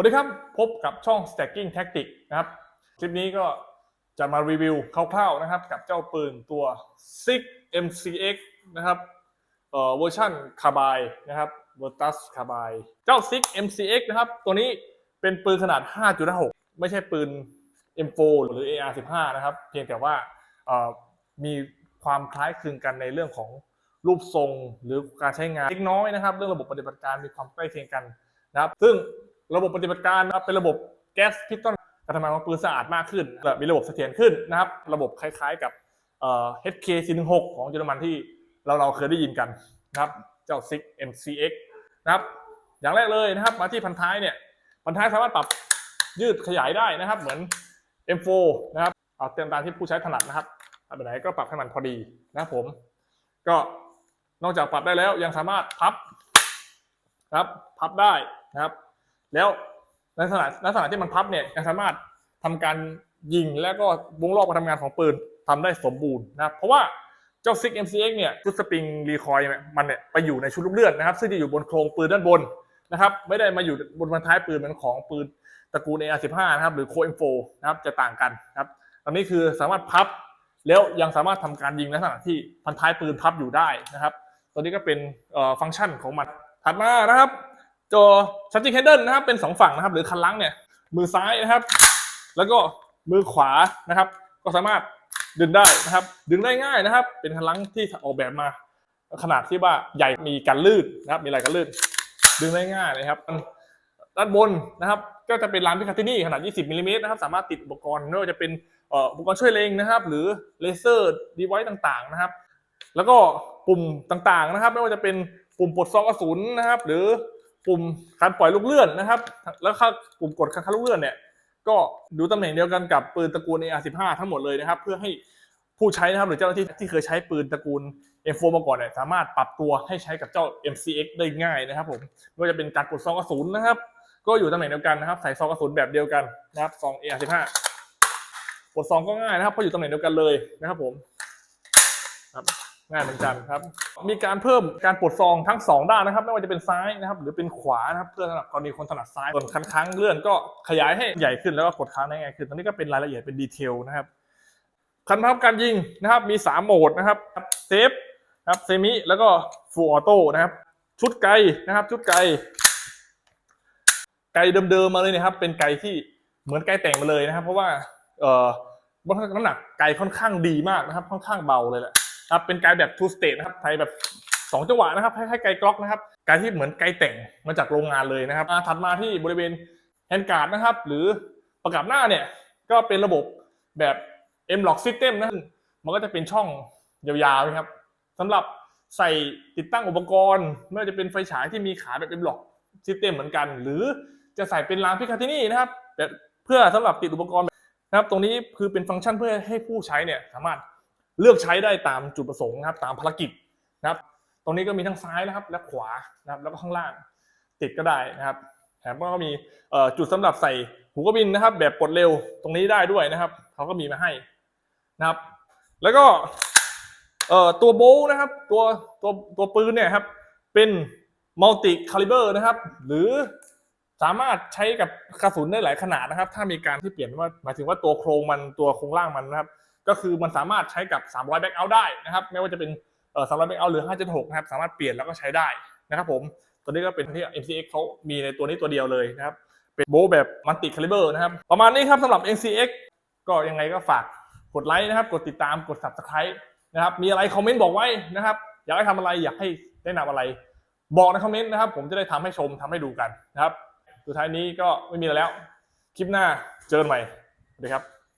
วัสดีครับ พบกับช่อง Stacking Tactic นะครับ คลิปนี้ก็จะมารีวิวคร่าวๆนะครับ กับเจ้าปืนตัว SIG MCX นะครับเอ่อเวอร์ชันคาบายนะครับ Virtus คาบายเจ้า SIG MCX นะครับ ตัวนี้เป็นปืนขนาด 5.56 ไม่ใช่ปืน M4 หรือ AR15 นะครับ เพียงแต่ว่าเอ่อมีความคล้ายคลึงกันในเรื่องของรูปทรงหรือการใช้งานเล็กน้อยนะครับ เรื่องระบบปฏิบัติการมีความใกล้เคียงกันนะครับ ซึ่ง ระบบปฏิบัติการนะครับเป็นระบบแก๊สพิสตอนการทำงานของปืนสะอาดมากขึ้นและมีระบบเสถียรขึ้นนะครับ ระบบคล้ายๆกับเอ่อ HK416 ของเยอรมันที่เราเราเคยได้ยินกันนะครับ เจ้า SIG MCX นะครับ อย่างแรกเลยนะครับ มาที่พันท้ายเนี่ย พันท้ายสามารถปรับยืดขยายได้นะครับ เหมือน M4 นะครับเอาเต็มตามที่ผู้ใช้ถนัดนะครับเอาไปไหนก็ปรับให้มันพอดีนะครับผม ก็นอกจากปรับได้แล้วยังสามารถพับนะครับ พับได้นะครับ แล้วในลักษณะลักษณะที่มันพับเนี่ยยังสามารถทำการยิงและก็วงรอบการทำงานของปืนทำได้สมบูรณ์นะครับเพราะว่าเจ้า SIG MCX เนี่ยชุดสปริงรีคอยล์มันเนี่ยไปอยู่ในชุดลูกเลื่อนนะครับ ซึ่งจะอยู่บนโครงปืนด้านบนนะครับ ไม่ได้มาอยู่บนบรรท้ายปืนเหมือนของปืนตระกูล AR15 นะครับ หรือ co M4 นะครับจะต่างกันนะครับอันนี้คือสามารถพับแล้วยังสามารถทำการยิงในลักษณะที่พันท้ายปืนพับอยู่ได้นะครับ ตัวนี้ก็เป็นเอ่อฟังก์ชันของมันถัดมานะครับ จอชัตติงเฮดเดิลนะครับเป็นสองฝั่งนะครับ หรือคันลังเนี่ย มือซ้ายนะครับ แล้วก็มือขวานะครับ ก็สามารถดึงได้นะครับ ดึงได้ง่ายนะครับ เป็นคันลังที่ออกแบบมา ขนาดที่ว่าใหญ่มีกันลื่นนะครับ มีอะไรกันลื่น ดึงได้ง่ายเลยครับด้านบนนะครับก็จะเป็นลานพิคาตินี่ขนาด 20มิลลิเมตรนะครับสามารถติดอุปกรณ์ไม่ว่าจะเป็นอุปกรณ์ช่วยเล็งนะครับ หรือเลเซอร์ดีไวซ์ต่างๆนะครับ แล้วก็ปุ่มต่างๆนะครับ ไม่ว่าจะเป็นปุ่มปลดซองกระสุนนะครับ หรือ ปุ่มการปล่อยลูกเลื่อนนะครับ แล้วก็ปุ่มกดคันลูกเลื่อนเนี่ยก็ดูตำแหน่งเดียวกันกับปืนตระกูล AR15 ทั้งหมดเลยนะครับ เพื่อให้ผู้ใช้นะครับหรือเจ้าหน้าที่ที่เคยใช้ปืนตระกูล M4 มาก่อนเนี่ยสามารถปรับตัวให้ใช้กับเจ้า MCX ได้ง่ายนะครับผมไม่ว่าจะเป็นการปลดซองกระสุนนะครับ ก็อยู่ตำแหน่งเดียวกันนะครับใส่ซองกระสุนแบบเดียวกันนะครับซอง AR15 ปลดซองก็ง่ายนะครับเพราะอยู่ตำแหน่งเดียวกันเลยนะครับผมครับ ง่ายเหมือนกันครับ มีการเพิ่มการปลดซองทั้งสองด้านนะครับ ไม่ว่าจะเป็นซ้ายนะครับหรือเป็นขวานะครับเพื่อสำหรับกรณีคนถนัดซ้ายส่วนคันค้างเลื่อนก็ขยายให้ใหญ่ขึ้นแล้วก็กดค้างได้ง่ายขึ้นตรงนี้ก็เป็นรายละเอียดเป็นดีเทลนะครับคันพับการยิงนะครับมีสามโหมดนะครับเซฟนะครับเซมิแล้วก็ฟูลออโต้นะครับ ชุดไกลนะครับ ชุดไกลไกลเดิมๆมาเลยนะครับ เป็นไกลที่เหมือนไกลแต่งมาเลยนะครับ เพราะว่าเอ่อน้ำหนักไกลค่อนข้างดีมากนะครับ ค่อนข้างเบาเลยแหละ ครับเป็นไกลแบบ two state นะครับไทยแบบสองจังหวะนะครับคล้ายๆไกลกล็อกนะครับไกลที่เหมือนไกลแต่งมาจากโรงงานเลยนะครับถัดมาที่บริเวณแฮนด์การ์ดนะครับ หรือประกับหน้าเนี่ยก็เป็นระบบแบบ M Lock System นะมันก็จะเป็นช่องยาวๆนะครับสำหรับใส่ติดตั้งอุปกรณ์ไม่ว่าจะเป็นไฟฉายที่มีขาแบบ M Lock System เหมือนกัน หรือจะใส่เป็นรางพิคาตินี่นะครับแบบเพื่อสำหรับติดอุปกรณ์นะครับ ตรงนี้คือเป็นฟังก์ชันเพื่อให้ผู้ใช้เนี่ยสามารถ เลือกใช้ได้ตามจุดประสงค์นะครับ ตามภารกิจนะครับ ตรงนี้ก็มีทั้งซ้ายนะครับ และขวานะครับ แล้วก็ข้างล่างติดก็ได้นะครับแถมก็มีจุดสำหรับใส่หูกระบินนะครับ แบบปลดเร็วตรงนี้ได้ด้วยนะครับเขาก็มีมาให้นะครับ แล้วก็ตัวโบว์นะครับ ตัวตัวตัวปืนเนี่ยครับเป็นมัลติคาลิเบอร์นะครับ หรือสามารถใช้กับกระสุนได้หลายขนาดนะครับ ถ้ามีการที่เปลี่ยนว่าหมายถึงว่าตัวโครงมันตัวโครงล่างมันนะครับ ก็คือมันสามารถใช้กับ 300แบ็กเอาท์ได้นะครับ ไม่ว่าจะเป็นเอ่อ300แบ็กเอาท์หรือ 576 นะครับ สามารถเปลี่ยนแล้วก็ใช้ได้นะครับผม ตัวนี้ก็เป็นที่ MCX เขามีในตัวนี้ตัวเดียวเลยนะครับ เป็นโบว์แบบมัลติคาลิเบอร์นะครับ ประมาณนี้ครับสำหรับ MCX ก็ยังไงก็ฝากกดไลค์นะครับ กดติดตาม กด subscribe นะครับ มีอะไรคอมเมนต์บอกไว้นะครับ อยากให้ทำอะไร อยากให้แนะนำอะไร บอกในคอมเมนต์นะครับ ผมจะได้ทำให้ชมทำให้ดูกันนะครับ สุดท้ายนี้ก็ไม่มีอะไรแล้ว คลิปหน้าเจอกันใหม่สวัสดีครับ